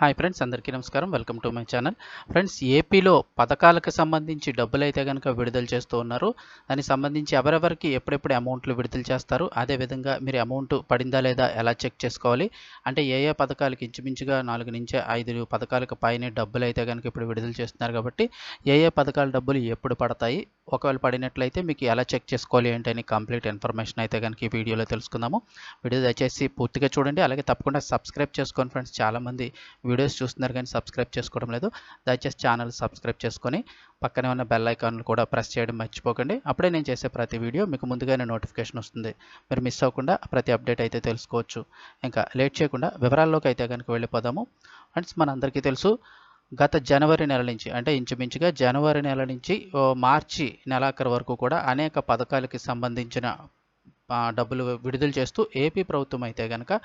Hi friends అందరికీ నమస్కారం. Welcome to my channel. Friends ఏపీలో పథకాలకు సంబంధించి డబ్బులు అయితే కనుక విడుదల చేస్తూ ఉన్నారు. దానికి సంబంధించి ఎవరెవరికి ఎప్పుడెప్పుడు అమౌంట్లు విడుదల చేస్తారు? అదేవిధంగా మీరు అమౌంట్ పడిందా లేదా ఎలా చెక్ చేసుకోవాలి? అంటే ఏ ఏ పథకాలకు ఇంచుమించుగా నాలుగు నుంచి ఐదు పథకాలకు పైన డబ్బులు అయితే కనుక ఇప్పుడు విడుదల చేస్తున్నారు కాబట్టి ఏ ఏ పథకాల డబ్బులు ఎప్పుడు పడతాయి? ఒకవేళ పడినట్లయితే మీకు ఎలా చెక్ చేసుకోవాలి ఏంటని కంప్లీట్ ఇన్ఫర్మేషన్ అయితే కనుక ఈ వీడియోలో తెలుసుకుందాము. వీడియో దయచేసి పూర్తిగా చూడండి. అలాగే తప్పకుండా సబ్స్క్రైబ్ చేసుకోండి ఫ్రెండ్స్. చాలామంది వీడియోస్ చూస్తున్నారు కానీ సబ్స్క్రైబ్ చేసుకోవడం లేదు. దయచేసి ఛానల్ సబ్స్క్రైబ్ చేసుకొని పక్కనే ఉన్న బెల్ ఐకాన్లు కూడా ప్రెస్ చేయడం మర్చిపోకండి. అప్పుడే నేను చేసే ప్రతి వీడియో మీకు ముందుగానే నోటిఫికేషన్ వస్తుంది. మీరు మిస్ అవ్వకుండా ప్రతి అప్డేట్ అయితే తెలుసుకోవచ్చు. ఇంకా లేట్ చేయకుండా వివరాల్లోకి అయితే కనుక వెళ్ళిపోదాము. ఫ్రెండ్స్ మనందరికీ తెలుసు గత జనవరి నెల నుంచి అంటే ఇంచుమించుగా జనవరి నెల నుంచి ఓ మార్చి నెలాఖరు వరకు కూడా అనేక పథకాలకి సంబంధించిన డబ్బులు విడుదల చేస్తూ ఏపీ ప్రభుత్వం అయితే కనుక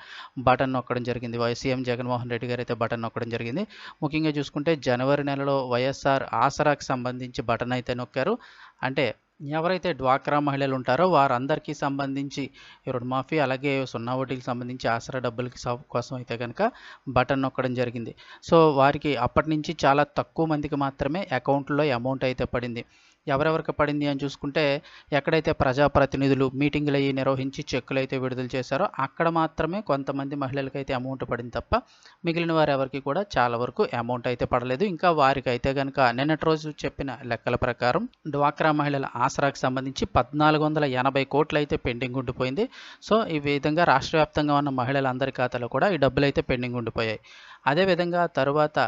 బటన్ నొక్కడం జరిగింది. సీఎం జగన్మోహన్ రెడ్డి గారు అయితే బటన్ నొక్కడం జరిగింది. ముఖ్యంగా చూసుకుంటే జనవరి నెలలో వైఎస్ఆర్ ఆసరాకి సంబంధించి బటన్ అయితే నొక్కారు. అంటే ఎవరైతే డ్వాక్రా మహిళలు ఉంటారో వారందరికీ సంబంధించి రుణమాఫీ అలాగే సున్నా వడ్డీకి సంబంధించి ఆసరా డబ్బులకి కోసం అయితే కనుక బటన్ నొక్కడం జరిగింది. సో వారికి అప్పటి నుంచి చాలా తక్కువ మందికి మాత్రమే అకౌంట్లో అమౌంట్ అయితే పడింది. ఎవరెవరికి పడింది అని చూసుకుంటే ఎక్కడైతే ప్రజాప్రతినిధులు మీటింగులు అయ్యి నిర్వహించి చెక్కులు అయితే విడుదల చేశారో అక్కడ మాత్రమే కొంతమంది మహిళలకు అయితే అమౌంట్ పడింది తప్ప మిగిలిన వారు ఎవరికి కూడా చాలా వరకు అమౌంట్ అయితే పడలేదు. ఇంకా వారికి అయితే కనుక నిన్నటి రోజు చెప్పిన లెక్కల ప్రకారం డ్వాక్రా మహిళల ఆసరాకు సంబంధించి పద్నాలుగు వందల ఎనభై కోట్లు అయితే పెండింగ్ ఉండిపోయింది. సో ఈ విధంగా రాష్ట్ర వ్యాప్తంగా ఉన్న మహిళలందరి ఖాతాలో కూడా ఈ డబ్బులు అయితే పెండింగ్ ఉండిపోయాయి. అదేవిధంగా తరువాత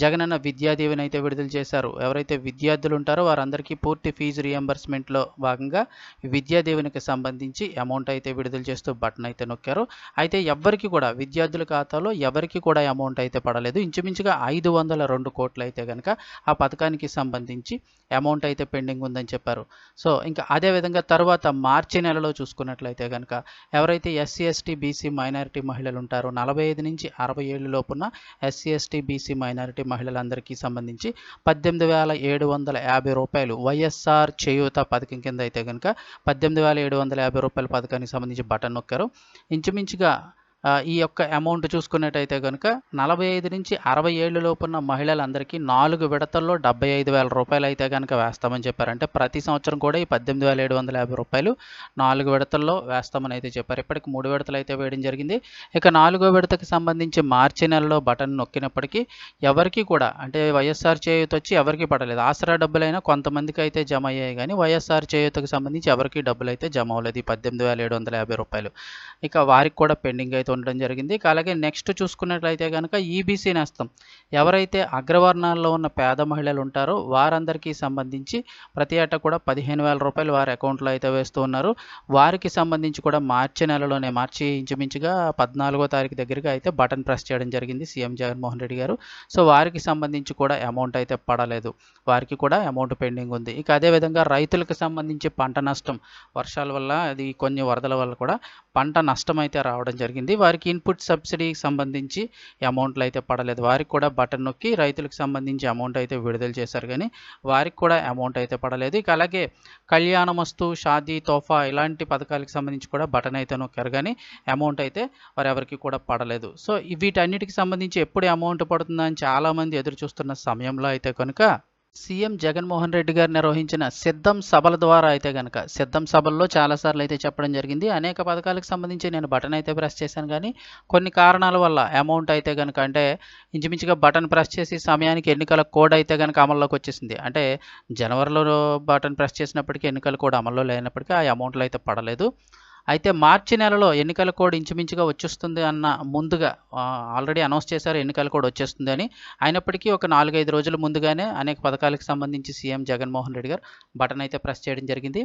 జగనన్న విద్యాదీవెన అయితే విడుదల చేశారు. ఎవరైతే విద్యార్థులు ఉంటారో వారందరికీ పూర్తి ఫీజు రియంబర్స్మెంట్లో భాగంగా ఈ విద్యా సంబంధించి అమౌంట్ అయితే విడుదల చేస్తూ బటన్ అయితే నొక్కారు. అయితే ఎవ్వరికి కూడా విద్యార్థుల ఖాతాలో ఎవరికి కూడా అమౌంట్ అయితే పడలేదు. ఇంచుమించుగా ఐదు వందల రెండు కోట్లు అయితే కనుక ఆ పథకానికి సంబంధించి అమౌంట్ అయితే పెండింగ్ ఉందని చెప్పారు. సో ఇంకా అదేవిధంగా తర్వాత మార్చి నెలలో చూసుకున్నట్లయితే కనుక ఎవరైతే ఎస్సీ ఎస్టీ బీసీ మైనారిటీ మహిళలు ఉంటారో నలభై ఐదు నుంచి అరవై ఏళ్ళు లోపున ఎస్సీ ఎస్టీ బీసీ మైనారిటీ మహిళలందరికీ సంబంధించి పద్దెనిమిది వేల ఏడు వందల యాభై రూపాయలు వైఎస్ఆర్ చేయూత పథకం కింద అయితే కనుక పద్దెనిమిది వేల ఏడు వందల యాభై రూపాయల పథకానికి సంబంధించి బటన్ నొక్కారు. ఇంచుమించుగా ఈ యొక్క అమౌంట్ చూసుకున్నట్టయితే కనుక నలభై ఐదు నుంచి అరవై ఏళ్ళు లోపున్న మహిళలందరికీ నాలుగు విడతల్లో డెబ్బై ఐదు వేల రూపాయలు అయితే కనుక వేస్తామని చెప్పారు. అంటే ప్రతి సంవత్సరం కూడా ఈ పద్దెనిమిది వేల ఏడు వందల యాభై రూపాయలు నాలుగు విడతల్లో వేస్తామని అయితే చెప్పారు. ఇప్పటికి మూడు విడతలు అయితే వేయడం జరిగింది. ఇక నాలుగో విడతకి సంబంధించి మార్చి నెలలో బటన్ నొక్కినప్పటికీ ఎవరికి కూడా అంటే వైఎస్ఆర్ చేయూత వచ్చి ఎవరికి పడలేదు. ఆసరా డబ్బులైనా కొంతమందికి అయితే జమ అయ్యాయి కానీ వైఎస్ఆర్ చేయూతకు సంబంధించి ఎవరికి డబ్బులు అయితే జమ అవ్వలేదు ఈ పద్దెనిమిది వేల ఏడు వందల యాభై రూపాయలు. ఇక వారికి కూడా పెండింగ్ అయితే ఉండడం జరిగింది. అలాగే నెక్స్ట్ చూసుకున్నట్లయితే కనుక ఈబీసీ నేస్తం. ఎవరైతే అగ్రవర్ణాల్లో ఉన్న పేద మహిళలు ఉంటారో వారందరికీ సంబంధించి ప్రతి ఏటా కూడా పదిహేను వేల రూపాయలు వారి అకౌంట్లో అయితే వేస్తూ ఉన్నారు. వారికి సంబంధించి కూడా మార్చి నెలలోనే మార్చి ఇంచుమించుగా పద్నాలుగో తారీఖు దగ్గరగా అయితే బటన్ ప్రెస్ చేయడం జరిగింది సీఎం జగన్మోహన్ రెడ్డి గారు. సో వారికి సంబంధించి కూడా అమౌంట్ అయితే పడలేదు. వారికి కూడా అమౌంట్ పెండింగ్ ఉంది. ఇక అదేవిధంగా రైతులకు సంబంధించి పంట నష్టం వర్షాల వల్ల అది కొన్ని వరదల వల్ల కూడా పంట నష్టం అయితే రావడం జరిగింది. వారికి ఇన్పుట్ సబ్సిడీకి సంబంధించి అమౌంట్లు అయితే పడలేదు. వారికి కూడా బటన్ నొక్కి రైతులకు సంబంధించి అమౌంట్ అయితే విడుదల చేశారు. కానీ వారికి కూడా అమౌంట్ అయితే పడలేదు. ఇక అలాగే కళ్యాణమస్తు షాదీ తోఫా ఇలాంటి పథకాలకు సంబంధించి కూడా బటన్ అయితే నొక్కారు. కానీ అమౌంట్ అయితే వారు ఎవరికి కూడా పడలేదు. సో వీటన్నిటికి సంబంధించి ఎప్పుడు అమౌంట్ పడుతుందని చాలామంది ఎదురు చూస్తున్న సమయంలో అయితే కనుక సీఎం జగన్మోహన్ రెడ్డి గారు నిర్వహించిన సిద్ధం సభల ద్వారా అయితే కనుక సిద్ధం సభల్లో చాలాసార్లు అయితే చెప్పడం జరిగింది. అనేక పథకాలకు సంబంధించి నేను బటన్ అయితే ప్రెస్ చేశాను కానీ కొన్ని కారణాల వల్ల అమౌంట్ అయితే కనుక అంటే ఇంచుమించుగా బటన్ ప్రెస్ చేసి సమయానికి ఎన్నికల కోడ్ అయితే కనుక అమల్లోకి వచ్చేసింది. అంటే జనవరిలో బటన్ ప్రెస్ చేసినప్పటికీ ఎన్నికల కోడ్ అమల్లో లేనప్పటికీ ఆ అమౌంట్లు అయితే పడలేదు. అయితే మార్చి నెలలో ఎన్నికల కోడ్ ఇంచుమించుగా వచ్చేస్తుంది అన్న ముందుగా ఆల్రెడీ అనౌన్స్ చేశారు ఎన్నికల కోడ్ వచ్చేస్తుంది అని. అయినప్పటికీ ఒక నాలుగైదు రోజుల ముందుగానే అనేక పథకాలకు సంబంధించి సీఎం జగన్మోహన్ రెడ్డి గారు బటన్ అయితే ప్రెస్ చేయడం జరిగింది.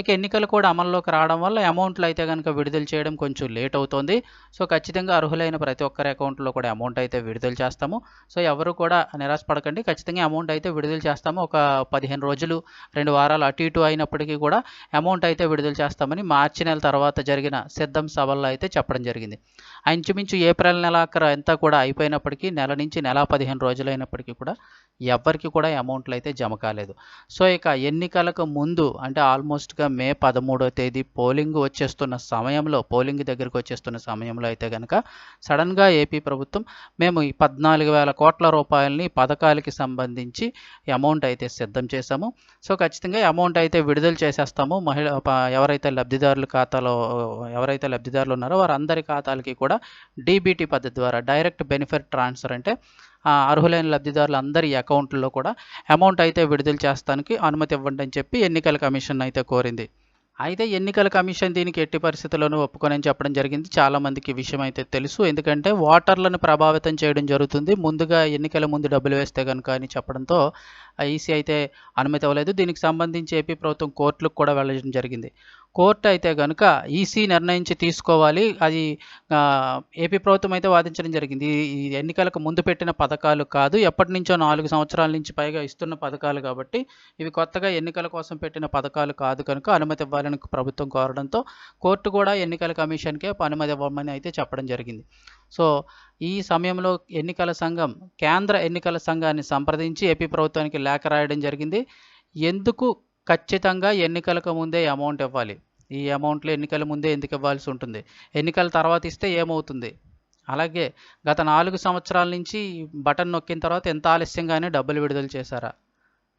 ఇక ఎన్నికలు కూడా అమల్లోకి రావడం వల్ల అమౌంట్లు అయితే కనుక విడుదల చేయడం కొంచెం లేట్ అవుతుంది. సో ఖచ్చితంగా అర్హులైన ప్రతి ఒక్కరి అకౌంట్లో కూడా అమౌంట్ అయితే విడుదల చేస్తాము. సో ఎవరు కూడా నిరాశపడకండి ఖచ్చితంగా అమౌంట్ అయితే విడుదల చేస్తాము. ఒక పదిహేను రోజులు రెండు వారాలు అటు ఇటు అయినప్పటికీ కూడా అమౌంట్ అయితే విడుదల చేస్తామని మార్చి నెల తర్వాత జరిగిన సిద్ధం సభల్లో అయితే చెప్పడం జరిగింది. ఆ ఇంచుమించు ఏప్రిల్ నెలాఖరు అంతా కూడా అయిపోయినప్పటికీ నెల నుంచి నెల పదిహేను రోజులు అయినప్పటికీ కూడా ఎవరికి కూడా అమౌంట్లు అయితే జమ కాలేదు. సో ఇక ఎన్నికలకు ముందు అంటే ఆల్మోస్ట్గా మే పదమూడో తేదీ పోలింగ్ వచ్చేస్తున్న సమయంలో పోలింగ్ దగ్గరికి వచ్చేస్తున్న సమయంలో అయితే కనుక సడన్గా ఏపీ ప్రభుత్వం మేము ఈ పద్నాలుగు వేల కోట్ల రూపాయలని పథకాలకి సంబంధించి అమౌంట్ అయితే సిద్ధం చేశాము. సో ఖచ్చితంగా అమౌంట్ అయితే విడుదల చేసేస్తాము. మహిళ ఎవరైతే లబ్ధిదారుల ఖాతాలో ఎవరైతే లబ్ధిదారులు ఉన్నారో వారందరి ఖాతాలకి కూడా డీబీటీ పద్ధతి ద్వారా డైరెక్ట్ బెనిఫిట్ ట్రాన్స్ఫర్ అంటే అర్హులైన లబ్ధిదారుల అందరి అకౌంట్లో కూడా అమౌంట్ అయితే విడుదల చేస్తానికి అనుమతి ఇవ్వండి అని చెప్పి ఎన్నికల కమిషన్ అయితే కోరింది. అయితే ఎన్నికల కమిషన్ దీనికి ఎట్టి పరిస్థితుల్లోనూ ఒప్పుకోనని చెప్పడం జరిగింది. చాలామందికి విషయం అయితే తెలుసు. ఎందుకంటే ఓటర్లను ప్రభావితం చేయడం జరుగుతుంది. ముందుగా ఎన్నికల ముందు డబ్బులు వేస్తే కనుక అని చెప్పడంతో ఈసీ అయితే అనుమతి ఇవ్వలేదు. దీనికి సంబంధించి ఏపీ ప్రభుత్వం కోర్టులకు కూడా వెళ్ళడం జరిగింది. కోర్టు అయితే కనుక ఈసీ నిర్ణయించి తీసుకోవాలి. అది ఏపీ ప్రభుత్వం అయితే వాదించడం జరిగింది. ఈ ఈ ఎన్నికలకు ముందు పెట్టిన పథకాలు కాదు ఎప్పటి నుంచో నాలుగు సంవత్సరాల నుంచి పైగా ఇస్తున్న పథకాలు కాబట్టి ఇవి కొత్తగా ఎన్నికల కోసం పెట్టిన పథకాలు కాదు కనుక అనుమతి ఇవ్వాలని ప్రభుత్వం కోరడంతో కోర్టు కూడా ఎన్నికల కమిషన్కే అనుమతి ఇవ్వమని అయితే చెప్పడం జరిగింది. సో ఈ సమయంలో ఎన్నికల సంఘం కేంద్ర ఎన్నికల సంఘాన్ని సంప్రదించి ఏపీ ప్రభుత్వానికి లేఖ రాయడం జరిగింది. ఎందుకు ఖచ్చితంగా ఎన్నికలకు ముందే అమౌంట్ ఇవ్వాలి. ఈ అమౌంట్లు ఎన్నికల ముందే ఎందుకు ఇవ్వాల్సి ఉంటుంది? ఎన్నికల తర్వాత ఇస్తే ఏమవుతుంది? అలాగే గత నాలుగు సంవత్సరాల నుంచి బటన్ నొక్కిన తర్వాత ఎంత ఆలస్యంగానే డబ్బులు విడుదల చేశారా?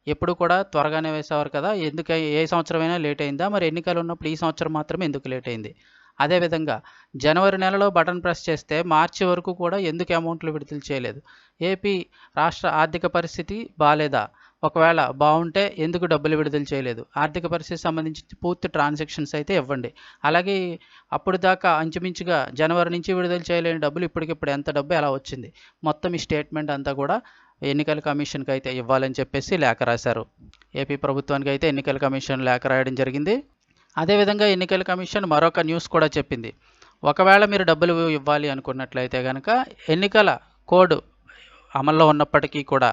ఎప్పుడు కూడా త్వరగానే వేసేవారు కదా. ఎందుకు? ఏ సంవత్సరమైనా లేట్ అయిందా? మరి ఎన్నికలు ఉన్నప్పుడు ఈ సంవత్సరం మాత్రమే ఎందుకు లేట్ అయింది? అదేవిధంగా జనవరి నెలలో బటన్ ప్రెస్ చేస్తే మార్చి వరకు కూడా ఎందుకు అమౌంట్లు విడుదల చేయలేదు? ఏపీ రాష్ట్ర ఆర్థిక పరిస్థితి బాగాలేదా ఒకవేళ బాగుంటే ఎందుకు డబ్బులు విడుదల చేయలేదు? ఆర్థిక పరిస్థితి సంబంధించి పూర్తి ట్రాన్సాక్షన్స్ అయితే ఇవ్వండి. అలాగే అప్పుడు దాకా అంచుమించుగా జనవరి నుంచి విడుదల చేయలేని డబ్బులు ఇప్పటికిప్పుడు ఎంత డబ్బు ఎలా వచ్చింది? మొత్తం ఈ స్టేట్మెంట్ అంతా కూడా ఎన్నికల కమిషన్కి అయితే ఇవ్వాలని చెప్పేసి లేఖ రాశారు. ఏపీ ప్రభుత్వానికి అయితే ఎన్నికల కమిషన్ లేఖ రాయడం జరిగింది. అదేవిధంగా ఎన్నికల కమిషన్ మరొక న్యూస్ కూడా చెప్పింది. ఒకవేళ మీరు డబ్బులు ఇవ్వాలి అనుకున్నట్లయితే కనుక ఎన్నికల కోడ్ అమల్లో ఉన్నప్పటికీ కూడా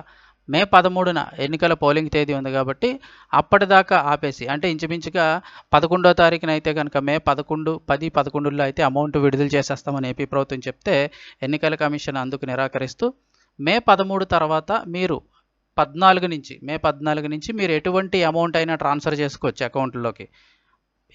మే పదమూడున ఎన్నికల పోలింగ్ తేదీ ఉంది కాబట్టి అప్పటిదాకా ఆపేసి అంటే ఇంచుమించుగా పదకొండో తారీఖున అయితే కనుక మే పదకొండు పది పదకొండులో అయితే అమౌంట్ విడుదల చేసేస్తామని ఏపీ ప్రభుత్వం చెప్తే ఎన్నికల కమిషన్ అందుకు నిరాకరిస్తూ మే పదమూడు తర్వాత మీరు పద్నాలుగు నుంచి మే పద్నాలుగు నుంచి మీరు ఎటువంటి అమౌంట్ అయినా ట్రాన్స్ఫర్ చేసుకోవచ్చు అకౌంట్లోకి.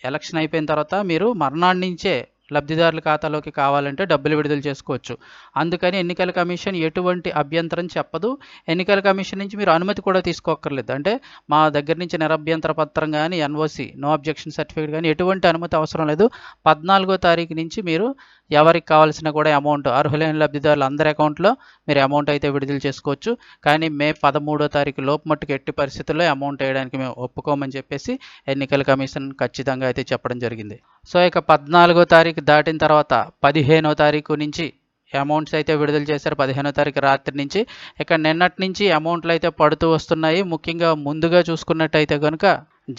ఎలక్షన్ అయిపోయిన తర్వాత మీరు మర్నాడు నుంచే లబ్ధిదారుల ఖాతాలోకి కావాలంటే డబ్బులు విడుదల చేసుకోవచ్చు. అందుకని ఎన్నికల కమిషన్ ఎటువంటి అభ్యంతరం చెప్పదు. ఎన్నికల కమిషన్ నుంచి మీరు అనుమతి కూడా తీసుకోక్కర్లేదు. అంటే మా దగ్గర నుంచి నిరభ్యంతర పత్రం కానీ ఎన్ఓసి నో అబ్జెక్షన్ సర్టిఫికేట్ కానీ ఎటువంటి అనుమతి అవసరం లేదు. పద్నాలుగో తారీఖు నుంచి మీరు ఎవరికి కావాల్సిన కూడా అమౌంట్ అర్హులైన లబ్ధిదారులు అందరి అకౌంట్లో మీరు అమౌంట్ అయితే విడుదల చేసుకోవచ్చు. కానీ మే పదమూడో తారీఖు లోపు మట్టుకు ఎట్టి పరిస్థితుల్లో అమౌంట్ వేయడానికి మేము ఒప్పుకోమని చెప్పేసి ఎన్నికల కమిషన్ ఖచ్చితంగా అయితే చెప్పడం జరిగింది. సో ఇక పద్నాలుగో తారీఖు దాటిన తర్వాత పదిహేనో తారీఖు నుంచి అమౌంట్స్ అయితే విడుదల చేశారు. పదిహేనో తారీఖు రాత్రి నుంచి. ఇక్కడ నిన్నటి నుంచి అమౌంట్లు అయితే పడుతూ వస్తున్నాయి. ముఖ్యంగా ముందుగా చూసుకున్నట్టయితే కనుక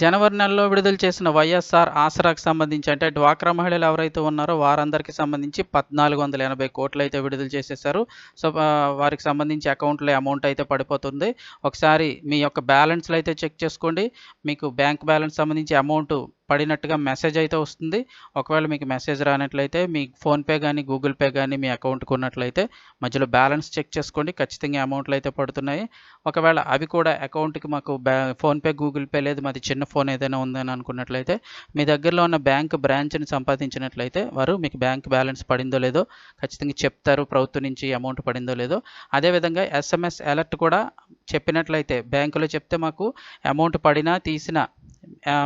జనవరి నెలలో విడుదల చేసిన వైఎస్ఆర్ ఆసరాకు సంబంధించి అంటే డ్వాక్రా మహిళలు ఎవరైతే ఉన్నారో వారందరికీ సంబంధించి పద్నాలుగు వందల ఎనభై కోట్లు అయితే విడుదల చేసేసారు సో వారికి సంబంధించి అకౌంట్లో అమౌంట్ అయితే పడిపోతుంది. ఒకసారి మీ యొక్క బ్యాలెన్స్లు అయితే చెక్ చేసుకోండి. మీకు బ్యాంక్ బ్యాలెన్స్ సంబంధించి అమౌంట్ పడినట్టుగా మెసేజ్ అయితే వస్తుంది. ఒకవేళ మీకు మెసేజ్ రానట్లయితే మీ ఫోన్పే కానీ గూగుల్ పే కానీ మీ అకౌంట్కి ఉన్నట్లయితే మధ్యలో బ్యాలెన్స్ చెక్ చేసుకోండి. ఖచ్చితంగా అమౌంట్లు అయితే పడుతున్నాయి. ఒకవేళ అవి కూడా అకౌంట్కి మాకు బ్యా ఫోన్పే గూగుల్ పే లేదు మాది చిన్న ఫోన్ ఏదైనా ఉందని అనుకున్నట్లయితే మీ దగ్గరలో ఉన్న బ్యాంక్ బ్రాంచ్ని సంపాదించినట్లయితే వారు మీకు బ్యాంక్ బ్యాలెన్స్ పడిందో లేదో ఖచ్చితంగా చెప్తారు ప్రభుత్వం నుంచి అమౌంట్ పడిందో లేదో. అదేవిధంగా ఎస్ఎంఎస్ అలర్ట్ కూడా చెప్పినట్లయితే బ్యాంకులో చెప్తే మాకు అమౌంట్ పడినా తీసినా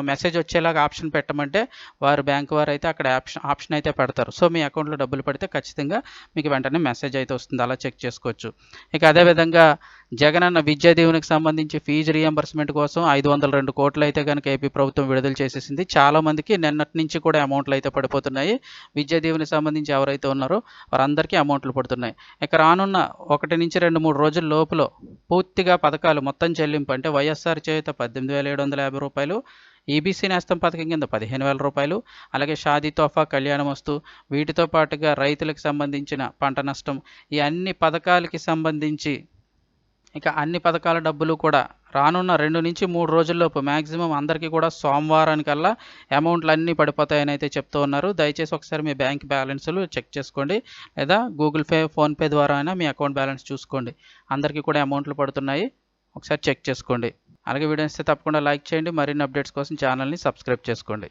మెసేజ్ వచ్చేలాగా ఆప్షన్ పెట్టమంటే వారు బ్యాంకు వారు అయితే అక్కడ ఆప్షన్ ఆప్షన్ అయితే పెడతారు. సో మీ అకౌంట్లో డబ్బులు పడితే ఖచ్చితంగా మీకు వెంటనే మెసేజ్ అయితే వస్తుంది. అలా చెక్ చేసుకోవచ్చు. ఇక అదేవిధంగా జగనన్న విద్యా దీవెనకి సంబంధించి ఫీజు రియంబర్స్మెంట్ కోసం ఐదు వందల రెండు కోట్లు అయితే కనుక ఏపీ ప్రభుత్వం విడుదల చేసేసింది. చాలామందికి నిన్నటి నుంచి కూడా అమౌంట్లు అయితే పడిపోతున్నాయి. విద్యా దీవెనకి సంబంధించి ఎవరైతే ఉన్నారో వారందరికీ అమౌంట్లు పడుతున్నాయి. ఇక రానున్న ఒకటి నుంచి రెండు మూడు రోజుల లోపల పూర్తిగా పథకాలు మొత్తం చెల్లింపు అంటే వైఎస్ఆర్ చేత పద్దెనిమిది వేల ఏడు వందల యాభై రూపాయలు ఈబీసీ నేస్తం పథకం కింద పదిహేను వేల రూపాయలు అలాగే షాదీ తోఫా కళ్యాణం వస్తు వీటితో పాటుగా రైతులకు సంబంధించిన పంట నష్టం ఈ అన్ని పథకాలకి సంబంధించి ఇక అన్ని పథకాల డబ్బులు కూడా రానున్న రెండు నుంచి మూడు రోజుల్లోపు మ్యాక్సిమం అందరికీ కూడా సోమవారానికల్లా అమౌంట్లు అన్నీ పడిపోతాయని అయితే చెప్తూ ఉన్నారు. దయచేసి ఒకసారి మీ బ్యాంక్ బ్యాలెన్స్లు చెక్ చేసుకోండి లేదా గూగుల్ పే ఫోన్పే ద్వారా అయినా మీ అకౌంట్ బ్యాలెన్స్ చూసుకోండి. అందరికీ కూడా అమౌంట్లు పడుతున్నాయి ఒకసారి చెక్ చేసుకోండి. అలాగే వీడియో ఇస్తే తప్పకుండా లైక్ చేయండి. మరిన్ని అప్డేట్స్ కోసం ఛానల్ని సబ్స్క్రైబ్ చేసుకోండి.